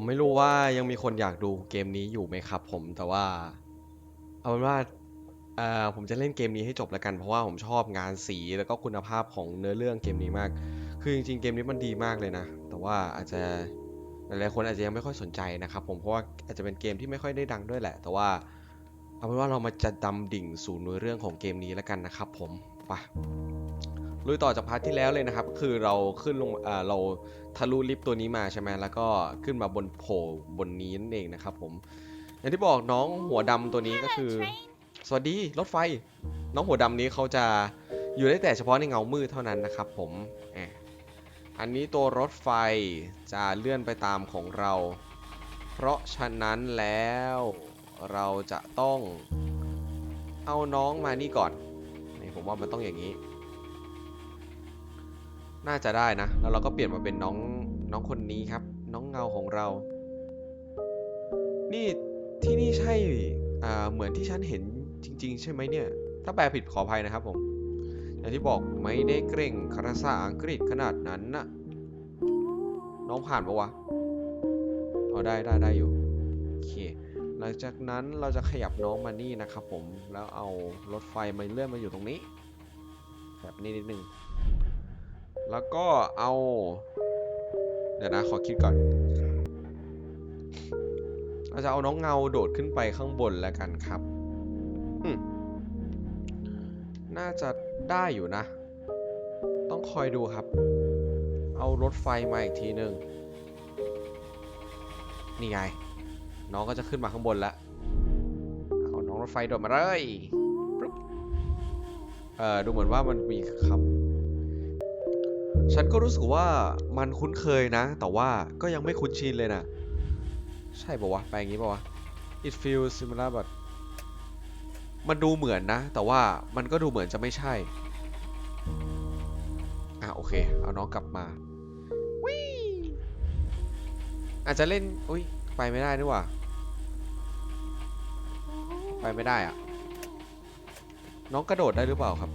ผมไม่รู้ว่ายังมีคนอยากดูเกมนี้อยู่ไหมครับ ผมแต่ว่า เอาเป็นว่าเอ่อผมจะเล่นเกมนี้ให้จบแล้วกันเพราะว่าผมชอบงานสีแล้วก็คุณภาพของเนื้อเรื่องเกมนี้มาก คือจริงๆเกมนี้มันดีมากเลยนะ แต่ว่าอาจจะหลายๆคนอาจจะยังไม่ค่อยสนใจนะครับผมเพราะว่าอาจจะเป็นเกมที่ไม่ค่อยได้ดังด้วยแหละ แต่ว่าเอาเป็นว่าเรามาจะดำดิ่งสู่เนื้อเรื่องของเกมนี้แล้วกันนะครับ ผมไป ลุยต่อจากพาร์ทที่แล้วเลยนะครับ คือเราขึ้นลงเอ่อเราทะลุลิฟต์ตัวนี้มาใช่ไหมแล้วก็ขึ้นมาบนโผล่บนนี้นั่นเองนะครับผม อย่างที่บอกน้องหัวดำตัวนี้ก็คือ สวัสดีรถไฟ น้องหัวดำนี้เขาจะอยู่ได้แต่เฉพาะในเงามืดเท่านั้นนะครับ ผมแอะอันนี้ตัวรถไฟจะเลื่อนไปตามของเรา เพราะฉะนั้นแล้วเราจะต้องเอาน้องมานี่ก่อนนี่ผมว่ามันต้องอย่างนี้ น่าจะได้นะ แล้วเราก็เปลี่ยนมาเป็นน้องน้องคนนี้ครับ น้องเงาของเรา นี่ที่นี่ใช่อ่าเหมือนที่ฉันเห็นจริง ๆ ใช่ไหมเนี่ย ถ้าแปลผิดขออภัยนะครับผม อย่างที่บอกไม่ได้เกร่งภาษาอังกฤษขนาดนั้นนะน้องผ่านปะวะเอาได้ได้ได้อยู่โอเคหลังจากนั้นเราจะขยับน้องมานี่นะครับผมแล้วเอารถไฟมาเลื่อนมาอยู่ตรงนี้แบบนี้นิดนึง แล้วก็เอา เดี๋ยวนะ ขอคิดก่อน เราจะเอาน้องเงาโดดขึ้นไปข้างบนแล้วกันครับ น่าจะได้อยู่นะ ต้องคอยดูครับ เอารถไฟมาอีกทีหนึ่งนี่ไง น้องก็จะขึ้นมาข้างบนแล้ว เอาน้องรถไฟโดดมาเลยเออดูเหมือนว่ามันมีคำ ฉันก็รู้สึกว่ามันคุ้นเคยนะ แต่ว่าก็ยังไม่คุ้นชินเลยนะ ใช่ปะวะแปลอย่างนี้ปะวะ it feels similar but มันดูเหมือนนะ แต่ว่ามันก็ดูเหมือนจะไม่ใช่ อะโอเค เอาน้องกลับมาวิอาจจะเล่น อุ้ย ไปไม่ได้ด้วยว่ะ ไปไม่ได้อะน้องกระโดดได้หรือเปล่าครับ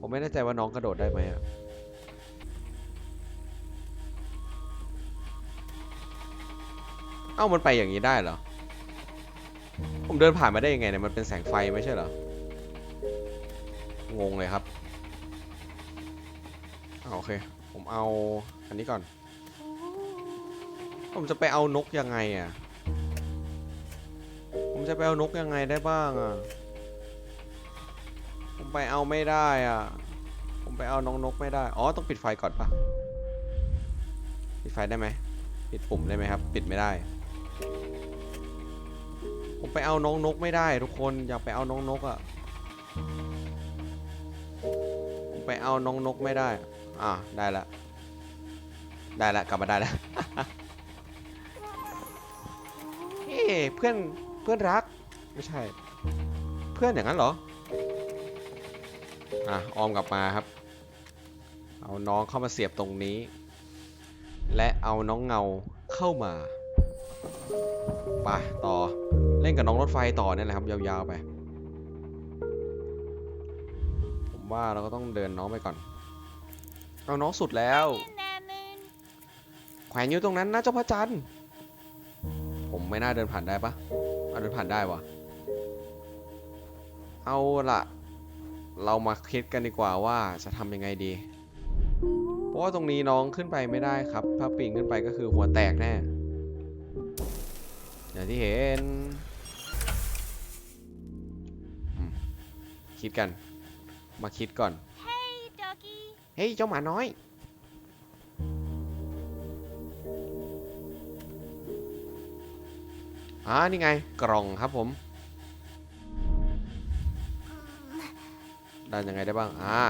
ผมไม่แน่ใจว่าน้องกระโดดได้ไหมอะเอ้ามันไปอย่างนี้ได้เหรอ ผมเดินผ่านมาได้ยังไงเนี่ย มันเป็นแสงไฟไม่ใช่เหรอ งงเลยครับอ่าโอเค ผมเอาอันนี้ก่อน ผมจะไปเอานกยังไงอะ ผมจะไปเอานกยังไงได้บ้างอะ ผมไปเอาไม่ได้อะ ผมไปเอาน้องนกไม่ได้ อ๋อ ต้องปิดไฟก่อนปะปิดไฟได้ไหม ปิดปุ่มได้ไหมครับ ปิดไม่ได้ ผมไปเอาน้องนกไม่ได้ ทุกคน อยากไปเอาน้องนกอะ ผมไปเอาน้องนกไม่ได้ อ่าได้ละ ได้ละ กลับมาได้ล้วเฮ้เพื่อน เพื่อนรัก ไม่ใช่ เพื่อนอย่างนั้นเหรอ อะออมกลับมาครับ เอาน้องเข้ามาเสียบตรงนี้ และเอาน้องเงาเข้ามาไปต่อเล่นกับน้องรถไฟต่อเนี่ยแหละครับยาวๆไป ผมว่าเราก็ต้องเดินน้องไปก่อน เอาน้องสุดแล้ว แขวนอยู่ตรงนั้นนะเจ้าพระจันทร์ผมไม่น่าเดินผ่านได้ปะเอาเดินผ่านได้วะเอาละ เรามาคิดกันดีกว่าว่าจะทำยังไงดี เพราะว่าตรงนี้น้องขึ้นไปไม่ได้ครับ ถ้าปีนขึ้นไปก็คือหัวแตกแน่ อย่างที่เห็นอืมคิดกัน มาคิดก่อน เฮ้ยเจ้าหมาน้อยอ่านี่ไงกล่องครับผม ได้ยังไงได้บ้าง อ่า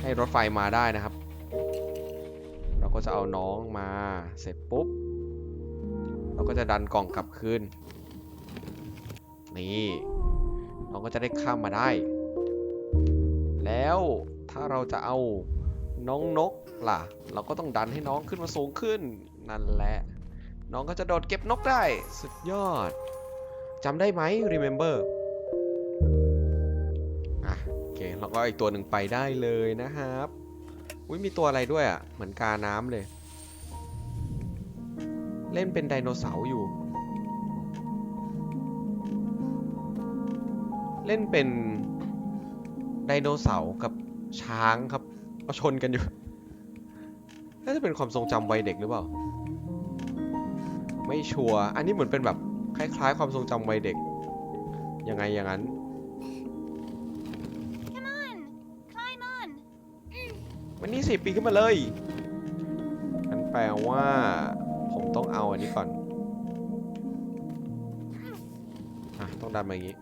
ให้รถไฟมาได้นะครับ เราก็จะเอาน้องมาเสร็จปุ๊บ เราก็จะดันกล่องกลับคืน นี่ น้องก็จะได้ข้ามมาได้ แล้วถ้าเราจะเอาน้องนกล่ะ เราก็ต้องดันให้น้องขึ้นมาสูงขึ้น นั่นแหละ น้องก็จะโดดเก็บนกได้ สุดยอดจำได้ไหม remember ก็อีกตัวหนึ่งไปได้เลยนะครับอุ้ยมีตัวอะไรด้วยอะ เหมือนกาน้ำเลย เล่นเป็นไดโนเสาร์อยู่ เล่นเป็นไดโนเสาร์กับช้างครับมาชนกันอยู่น่าจะเป็นความทรงจำวัยเด็กหรือเปล่า ไม่ชัวร์อันนี้เหมือนเป็นแบบคล้ายๆ ความทรงจำวัยเด็กยังไงอย่างนั้น วันนี้สิปีขึ้นมาเลยนั่นแปลว่า ผมต้องเอาอันนี้ก่อนอะต้องดันมาอย่างนี้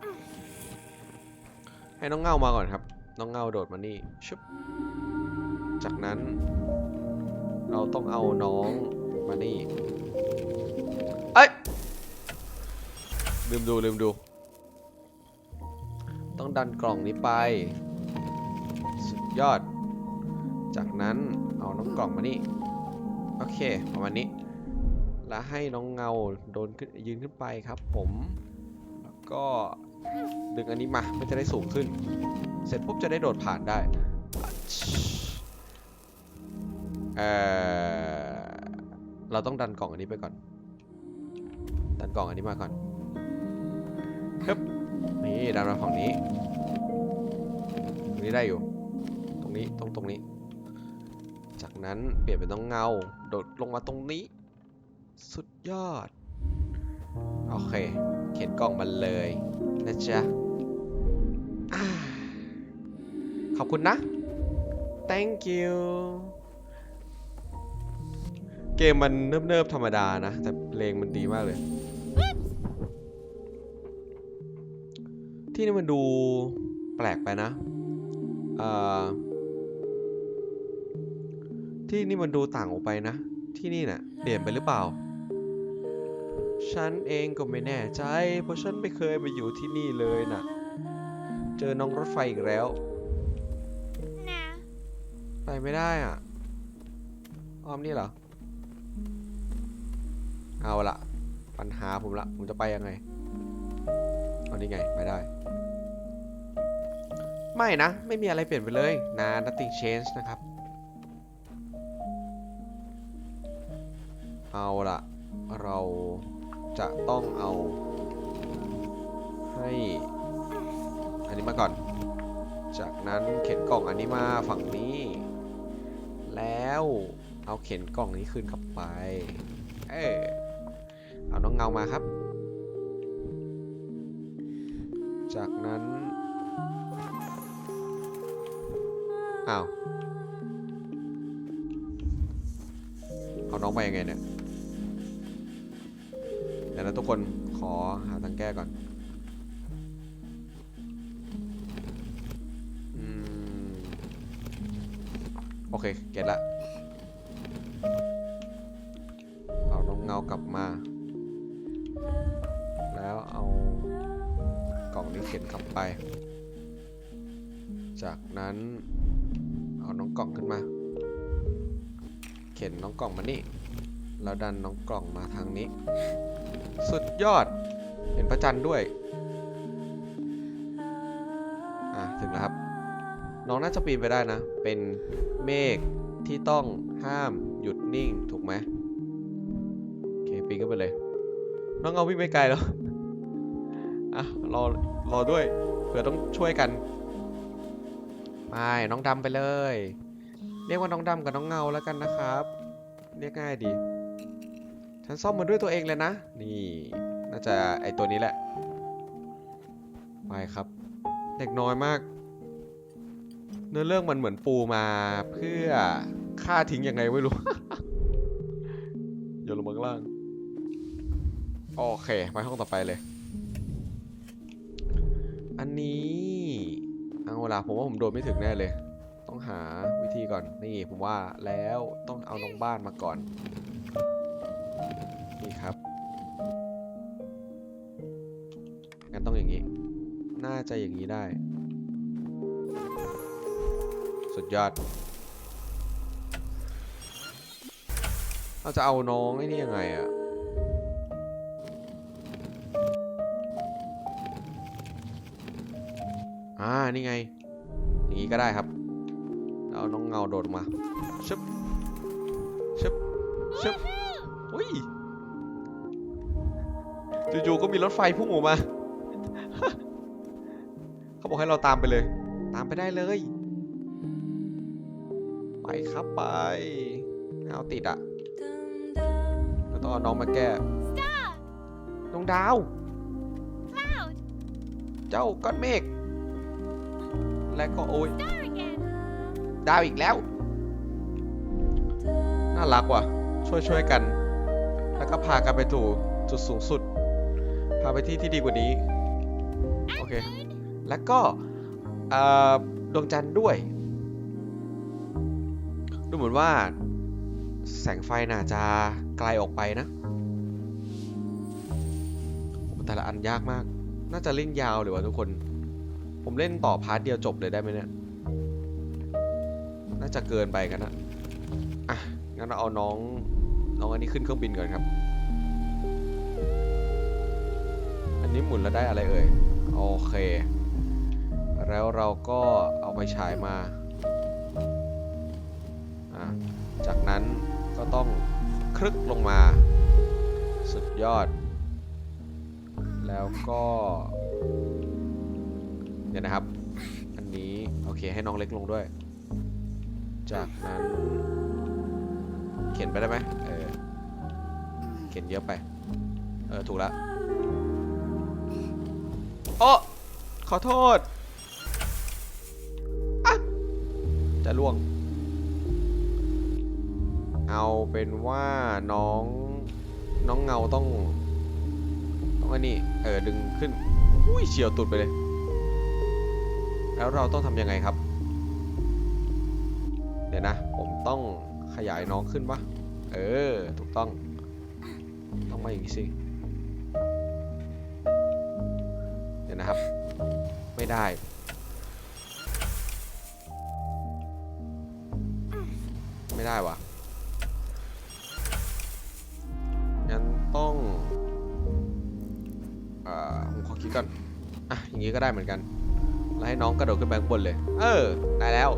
ให้น้องเงามาก่อนครับ น้องเงาโดดมานี่ชุบจากนั้น เราต้องเอาน้องมานี่เอ้ยลืมดูลืมดู ต้องดันกล่องนี้ไป สุดยอด จากนั้นเอาน้องกล่องมานี่ โอเคประมาณนี้ แล้วให้น้องเงาโดนขึ้นยืนขึ้นไปครับผม แล้วก็ดึงอันนี้มามันจะได้สูงขึ้น เสร็จปุ๊บจะได้โดดผ่านได้ เออเราต้องดันกล่องอันนี้ไปก่อน ดันกล่องอันนี้มาก่อนฮึบนี่ดันมาฝั่งนี้ ตรงนี้ได้อยู่ ตรงนี้ ตรงตรงนี้ จากนั้นเปลี่ยนเป็นน้องเงา โดดลงมาตรงนี้ สุดยอด โอเค เขียนกล่องมันเลยนะจ๊ะขอบคุณนะ thank you เกมมันเนิบๆธรรมดานะ แต่เพลงมันดีมากเลย ที่นี่มันดูแปลกไปนะ เอ่อ ที่นี่มันดูต่างออกไปนะ ที่นี่น่ะเปลี่ยนไปหรือเปล่า ฉันเองก็ไม่แน่ใจ เพราะฉันไม่เคยมาอยู่ที่นี่เลยน่ะ เจอน้องรถไฟอีกแล้ว Nah. ไปไม่ได้อะ อ้อมนี่เหรอ เอาละปัญหาผมละ ผมจะไปยังไงเอานี่ไง ไปได้ ไม่นะ ไม่มีอะไรเปลี่ยนไปเลยนะ nothing change นะครับ เอาละเราจะต้องเอาให้อันนี้มาก่อน จากนั้นเข็นกล่องอันนี้มาฝั่งนี้ แล้วเอาเข็นกล่องนี้คืนกลับไป เออเอาน้องเงามาครับ จากนั้น อ้าว เอาน้องไปยังไงเนี่ย ดี๋ยวนะทุกคนขอหาทางแก้ก่อนอืมโอเค เก็ตละเอาน้องเงากลับมา แล้วเอากล่องนี้เข็นกลับไป จากนั้น เอาน้องกล่องขึ้นมา เข็นน้องกล่องมานี่แล้วดันน้องกล่องมาทางนี้ สุดยอด เห็นพระจันทร์ด้วย อะ ถึงแล้วครับ น้องน่าจะปีนไปได้นะ เป็นเมฆที่ต้องห้ามหยุดนิ่ง ถูกไหมโอเค ปีนขึ้นไปเลย น้องเอาวิ่งไปไกลแล้ว อะ รอ รอด้วย เผื่อต้องช่วยกันไม่น้องดำไปเลย เรียกว่าน้องดำกับน้องเงาแล้วกันนะครับ เรียกง่ายดี ฉันซ่อมมันด้วยตัวเองเลยนะ นี่ น่าจะไอตัวนี้แหละ ไปครับ เด็กน้อยมาก เนื้อเรื่องมันเหมือนปูมาเพื่อฆ่าทิ้งยังไงไม่รู้โยนลงมาข้างล่าง โอเคไปห้องต่อไปเลย อันนี้ เอาละผมว่าผมโดนไม่ถึงแน่เลย ต้องหาวิธีก่อน นี่ผมว่าแล้วต้องเอาน้องบ้านมาก่อน นี่ครับงั้นต้องอย่างนี้ น่าจะอย่างนี้ได้ สุดยอด เราจะเอาน้องไอ้นี่ยังไงอะอ่า นี่ไง อย่างนี้ก็ได้ครับ เอาน้องเงาโดดมาชึบชึบชึบอุ้ย จู่ๆก็มีรถไฟพุ่งออกมา เขาบอกให้เราตามไปเลย ตามไปได้เลย ไปครับไป เอาติดอะเราต้องเอาน้องมาแก้ดวงดาว เจ้าก้อนเมฆ และก็โอ้ย ดาวอีกแล้ว น่ารักว่ะ ช่วยๆกัน แล้วก็พากันไปสู่จุดสูงสุด พาไปที่ที่ดีกว่านี้ โอเค แล้วก็ดวงจันทร์ด้วย ดูเหมือนว่า แสงไฟน่าจะไกลออกไปนะ แต่ละอันยากมาก น่าจะเล่นยาวเลยวะทุกคน ผมเล่นต่อพาร์ทเดียวจบเลยได้ไหมเนี่ย น่าจะเกินไปกันนะ อะ งั้นเราเอาน้อง น้องอันนี้ขึ้นเครื่องบินก่อนครับ นนี้หมุนแล้วได้อะไรเอ่ย โอเค แล้วเราก็เอาไปฉายมา จากนั้นก็ต้องคลึกลงมา สุดยอด แล้วก็เดี๋ยนะครับ อันนี้ โอเคให้น้องเล็กลงด้วย จากนั้น เขียนไปได้ไหมเออ เขียนเยอะไป เออ ถูกแล้ว โอ้ขอโทษอะจะล่วง เอาเป็นว่าน้อง น้องเงาต้อง ต้องอันนี้ เออ ดึงขึ้น อุ้ยเฉียวตุดไปเลย แล้วเราต้องทำยังไงครับ เดี๋ยวนะ ผมต้องขยายน้องขึ้นปะเออ ถูกต้อง ต้องมาอย่างนี้สิ ไม่ได้ ไม่ได้วะงั้นต้องอ่าผมขอคิดก่อน อะ อย่างนี้ก็ได้เหมือนกัน แล้วให้น้องกระโดดขึ้นไปข้างบนเลย เออ ได้แล้ว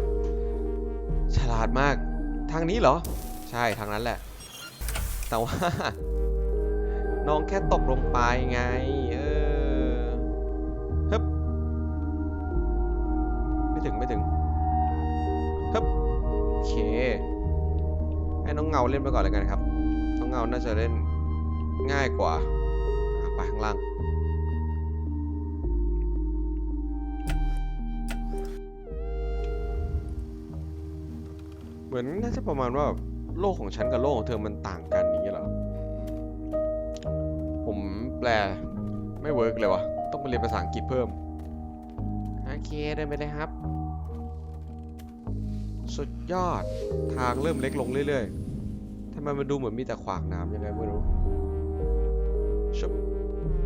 ฉลาดมาก ทางนี้เหรอ ใช่ ทางนั้นแหละ แต่ว่า น้องแค่ตกลงไปไงาเล่นไปก่อนเลยกันครับน้องเงาน่าจะเล่นง่ายกว่าไปข้างล่างเหมือนน่าจะประมาณว่าแบบโลกของฉันกับโลกของเธอมันต่างกันนี้เหรอ ผมแปลไม่เวิร์กเลยวะต้องไปเรียนภาษาอังกฤษเพิ่ม โอเคเดินไปเลยครับ สุดยอดทางเริ่มเล็กลงเรื่อยๆำไมมันดูเหมือนมีแต่ขวากน้ำยังไงไม่รู้ชุบ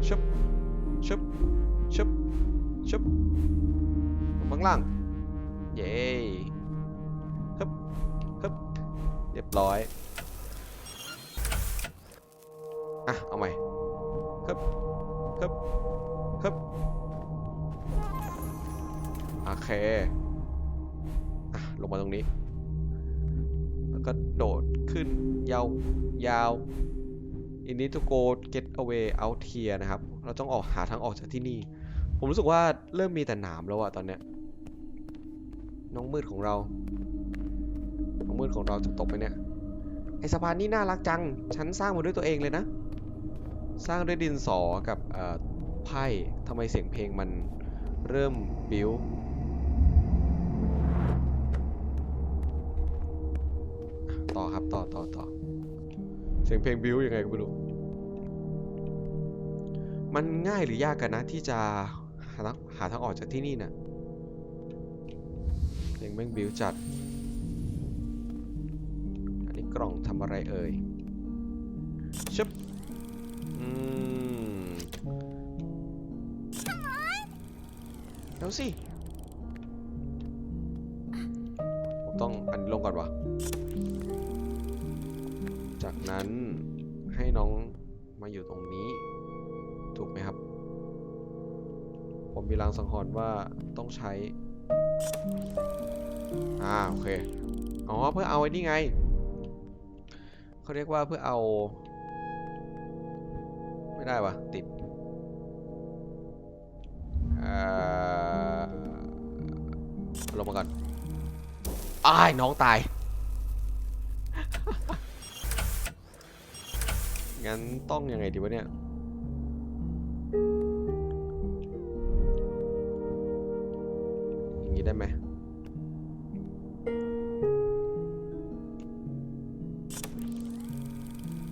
ชุบชุบชุบชุบข้างล่าง เย้ฮึบฮึบเรียบร้อย อะ เอาใหม่ฮึบฮึบฮึบโอเค อะ ลงมาตรงนี้ แล้วก็โดด ขึ้นยาวยาว in need to go get away out here นะครับ เราต้องออกหาทางออกจากที่นี่ ผมรู้สึกว่าเริ่มมีแต่หนามแล้วอะตอนเนี้ย น้องมืดของเรา น้องมืดของเราจะตกไปเนี่ย ไอสะพานนี่น่ารักจัง ฉันสร้างมาด้วยตัวเองเลยนะ สร้างด้วยดินสอกับอ่อไพ่ทำไมเสียงเพลงมันเริ่มบิ้ว ครับ ต่อต่อต่อเสียงเพลงบิ้วยังไงก็ไม่รู้ มันง่ายหรือยากกันนะ ที่จะหาทางหาทางออกจากที่นี่น่ะเพลงแม่งบิ้วจัด อันนี้กล่องทำอะไรเอ่ยชึบอืมเดี๋ยวสิ นั้นให้น้องมาอยู่ตรงนี้ ถูกไหมครับ ผมมีรางสังหรณ์ว่าต้องใช้ อ่า โอเค อ๋อ เพื่อเอาไอ้นี่ไง เขาเรียกว่าเพื่อเอา ไม่ได้วะติดเอ่อลงมาก่อนอ้ายน้องตาย งั้นต้องยังไงดีวะเนี่ย อย่างนี้ได้ไหม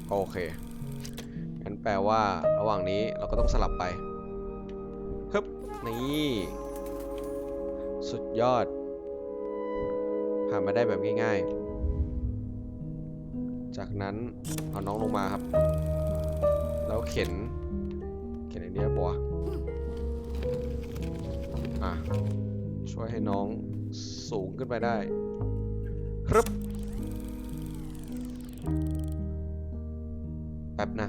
โอเค งั้นแปลว่าระหว่างนี้เราก็ต้องสลับไปฮึบนี่ สุดยอด ผ่านมาได้แบบง่ายๆ จากนั้นเอาน้องลงมาครับ แล้วเข็น เข็นไอเนี้ยบัวะอะ ช่วยให้น้องสูงขึ้นไปได้ ครับ แป๊บนะ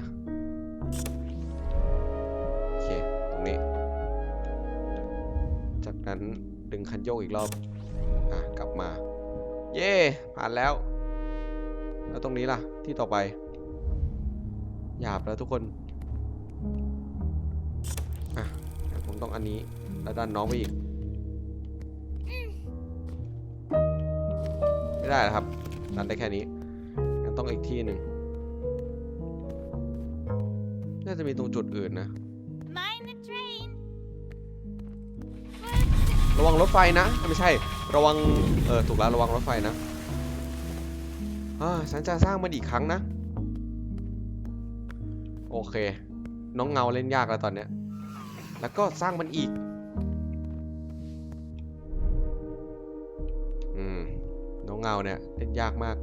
โอเค ตรงนี้ จากนั้นดึงคันโยกอีกรอบ อะ กลับมา เย่ผ่านแล้ว แล้วตรงนี้ล่ะ ที่ต่อไป หยาบแล้วทุกคน อะงั้นผมต้องอันนี้ แล้วดันน้องไปอีก ไม่ได้นะครับดันได้แค่นี้งั้นต้องอีกที่หนึ่ง น่าจะมีตรงจุดอื่นนะ Mind the train. ระวังรถไฟนะเอ้ยไม่ใช่ ระวัง เออ ถูกแล้ว ระวังรถไฟนะอ่า ฉันจะสร้างมันอีกครั้งนะ โอเค น้องเงาเล่นยากแล้วตอนเนี้ย แล้วก็สร้างมันอีก อืม น้องเงาเนี่ยเล่นยากมาก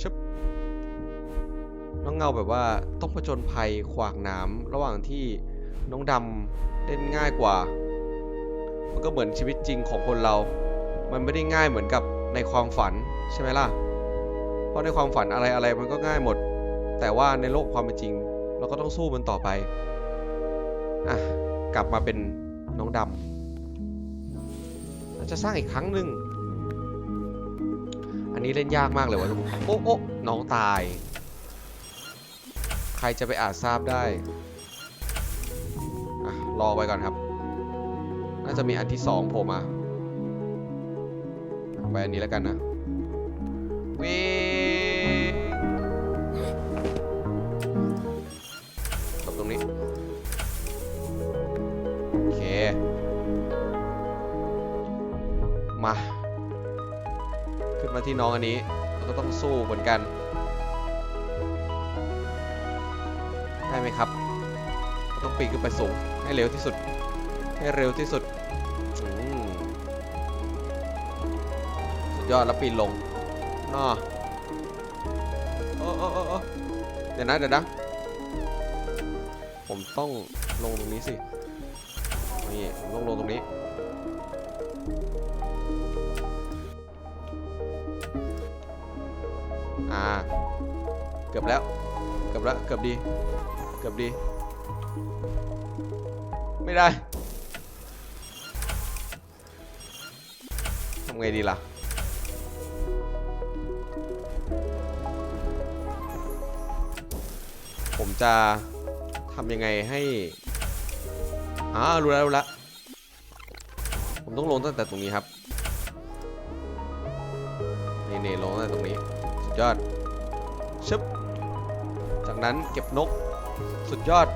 ชึบน้องเงาแบบว่าต้องผจญภัยขวากนามระหว่างที่น้องดำเล่นง่ายกว่า มันก็เหมือนชีวิตจริงของคนเรา มันไม่ได้ง่ายเหมือนกับในความฝันใช่ไหมล่ะ ราะในความฝันอะไรอะไรมันก็ง่ายหมด แต่ว่าในโลกความเป็นจริง เราก็ต้องสู้มันต่อไปอะกลับมาเป็นน้องดำเราจะสร้างอีกครั้งหนึ่งอันนี้เล่นยากมากเลยวะทุกคนโอ้โอ้น้องตาย ใครจะไปอาจทราบได้อะรอไปก่อนครับ น่าจะมีอันที่สองโผล่มาไปอันนี้แล้วกันนะวิ่ ที่น้องอันนี้แล้วก็ต้องสู้เหมือนกัน ได้ไหมครับต้องปีนขึ้นไปสูงให้เร็วที่สุด ให้เร็วที่สุดอืมสุดยอดแล้วปีนลงนอโอ้โอ้โอ้โอ้เดี๋ยวนะเดี๋ยวนะ ผมต้องลงตรงนี้สิ นี่ผมต้องลงตรงนี้ กือบแล้ว เกือบแล้วเกือบดี เกือบดี ไม่ได้ทำไงดีล่ะผมจะทำยังไงให้อ่ารู้แล้วรู้แล้วผมต้องลงตั้งแต่ตรงนี้ครับ นี่นี่ลงตั้งแต่ตรงนี้ สุดยอดชึบ นั้นเก็บนก สุดยอด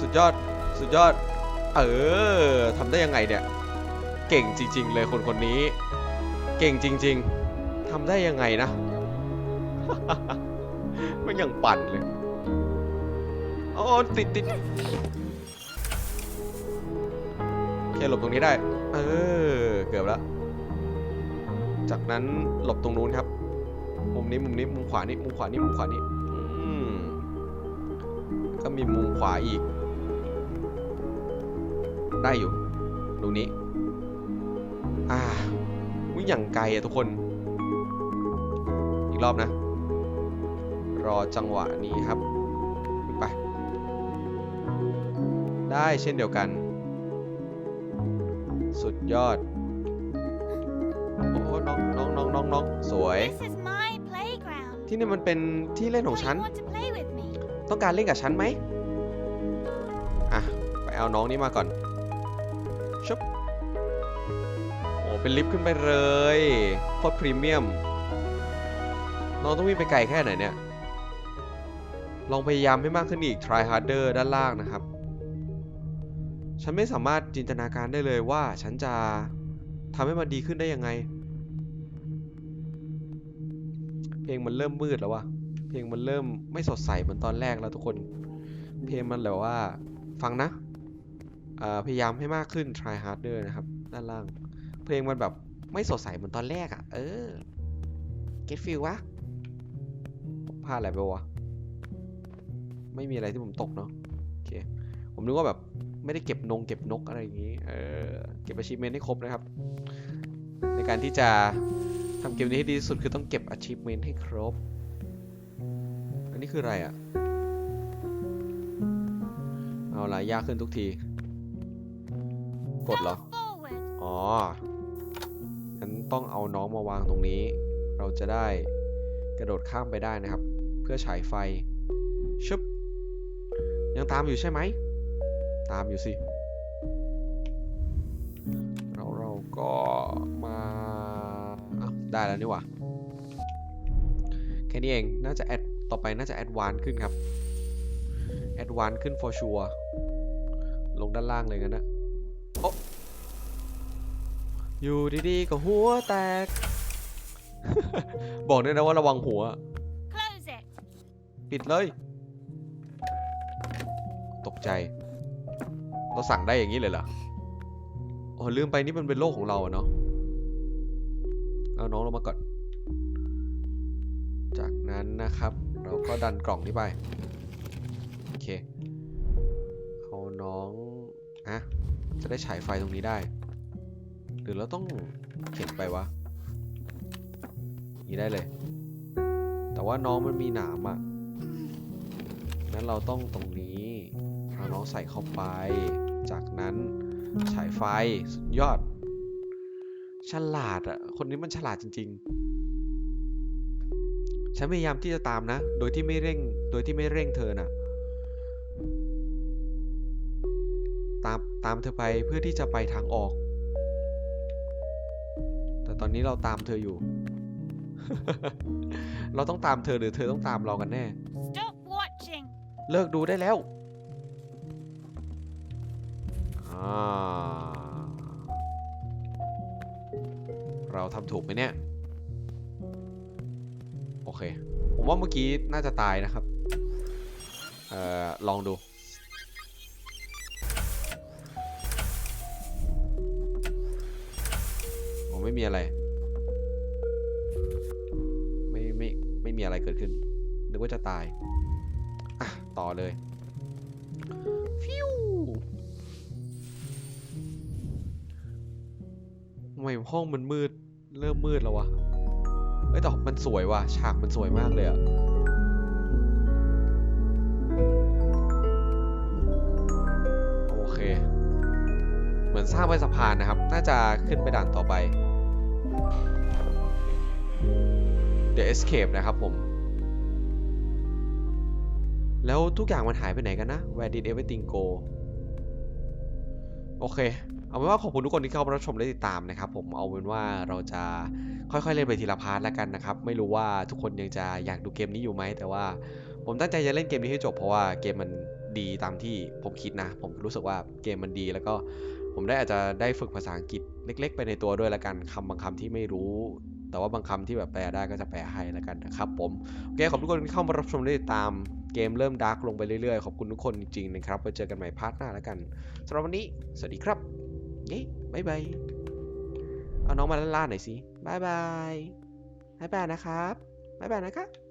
สุดยอด สุดยอด เออทำได้ยังไงเนี่ย เก่งจริง ๆ เลยคนคนนี้ เก่งจริง ๆทำได้ยังไงนะ มันยังปั่นเลยโอ้ติดติดโอเคหลบตรงนี้ได้ เออ เกือบแล้ว จากนั้นหลบตรงนู้นครับ มุมนี้มุมนี้มุมขวานี่มุมขวานี่มุมขวานี่อืม ก็มีมุมขวาอีก ได้อยู่ตรงนี้ อ่าวิ่งอย่างไกลอะทุกคน อีกรอบนะ รอจังหวะนี้ครับขึ้นไป ได้เช่นเดียวกัน สุดยอด โอ้โหน้องน้องน้องน้องน้องสวย This is my playground. ที่นี่มันเป็นที่เล่นของฉัน ต้องการเล่นกับฉันไหมอะ ไปเอาน้องนี่มาก่อนชุบโอ้เป็นลิฟต์ขึ้นไปเลยโคตรพรีเมียม น้องต้องวิ่งไปไกลแค่ไหนเนี่ย ลองพยายามให้มากขึ้นอีก try harder ด้านล่างนะครับ ฉันไม่สามารถจินตนาการได้เลยว่าฉันจะทำให้มันดีขึ้นได้ยังไง เพลงมันเริ่มมืดแล้วว่ะ เพลงมันเริ่มไม่สดใสเหมือนตอนแรกแล้วทุกคน เพลงมันแบบว่า ฟังนะพยายามให้มากขึ้น try harder นะครับ ด้านล่าง เพลงมันแบบไม่สดใสเหมือนตอนแรกอะ่ะ เออ get feel วะพลาดอะไรไปวะ ไม่มีอะไรที่ผมตกเนาะ โอเค ผมนึกว่าแบบไม่ได้เก็บนงเก็บนกอะไรอย่างงี้ เออ เก็บ achievement ให้ครบนะครับ ในการที่จะทำเกมนี้ให้ดีที่สุดคือต้องเก็บ achievement ให้ครบ นนี้คืออะไรอะ่ะ เอาละยากขึ้นทุกที กดเหรอ Go forward. อ๋องั้นต้องเอาน้องมาวางตรงนี้ เราจะได้กระโดดข้ามไปได้นะครับ เพื่อฉายไฟ ชึบ ยังตามอยู่ใช่ไหม ตามอยู่สิ เราเราก็มาอ้าวได้แล้วนี่หว่าแค่นี้เอง น่าจะแอด ต่อไปน่าจะแอดวานขึ้นครับ แอดวานขึ้น for sure ลงด้านล่างเลยงั้นนะโอะอยู่ดีๆก็หัวแตก บอกด้วยนะว่าระวังหัว Close it. ปิดเลย ตกใจ เราสั่งได้อย่างนี้เลยเหรออ๋อลืมไปนี่มันเป็นโลกของเราอะเนาะ เอาน้องลงมาก่อน จากนั้นนะครับเรา ก็ดันกล่องนี้ไป โอเค เอาน้องอะจะได้ฉายไฟตรงนี้ได้ หรือเราต้องเข็นไปวะนี้ได้เลย แต่ว่าน้องมันมีหนามอะงั้นเราต้องตรงนี้เอาน้องใส่เข้าไป จากนั้นฉายไฟสุดยอด ฉลาดอะ คนนี้มันฉลาดจริง ๆ ฉันพยายามที่จะตามนะ โดยที่ไม่เร่ง โดยที่ไม่เร่งเธอน่ะ ตามตามเธอไปเพื่อที่จะไปทางออก แต่ตอนนี้เราตามเธออยู่ เราต้องตามเธอหรือเธอต้องตามเรากันแน่ Stop watching. เลิกดูได้แล้วอ่าเราทำถูกไหมเนี่ยโอเค ผมว่าเมื่อกี้น่าจะตายนะครับ เอ่อ ลองดู ผมไม่มีอะไร ไม่ไม่ไม่มีอะไรเกิดขึ้น นึกว่าจะตาย อะ ต่อเลยฟิวทำไมห้องมันมืด เริ่มมืดแล้ววะ เอ้ยแต่มันสวยว่ะฉากมันสวยมากเลยอะโอเค เหมือนสร้างเป็นสะพานนะครับ น่าจะขึ้นไปด่านต่อไป The Escape นะครับผม แล้วทุกอย่างมันหายไปไหนกันนะ Where did everything go โอเค เอาเป็นว่าขอบคุณทุกคนที่เข้ามารับชมและติดตามนะครับผมเอาเป็นว่าเราจะค่อยๆเล่นไปทีละพาร์ทแล้วกันนะครับ ไม่รู้ว่าทุกคนยังจะอยากดูเกมนี้อยู่ไหมแต่ว่าผมตั้งใจจะเล่นเกมนี้ให้จบเพราะว่าเกมมันดีตามที่ผมคิดนะ ผมรู้สึกว่าเกมมันดี แล้วก็ผมได้อาจจะได้ฝึกภาษาอังกฤษเล็ก ๆ ไปในตัวด้วยแล้วกันคำบางคำที่ไม่รู้ แต่ว่าบางคำที่แบบแปลได้ก็จะแปลให้แล้วกันนะครับผมโอเคขอบคุณทุกคนที่เข้ามารับชมและติดตาม เกมเริ่มดาร์กลงไปเรื่อยๆ ขอบคุณทุกคนจริงๆนะครับไว้เจอกันใหม่พาร์ทหน้าแล้วกันสำหรับวันนี้ สวัสดีครับ เย้บายบายเอาน้องมาล่าๆหน่อยสิบายบายบายบายนะครับบายบายนะครับ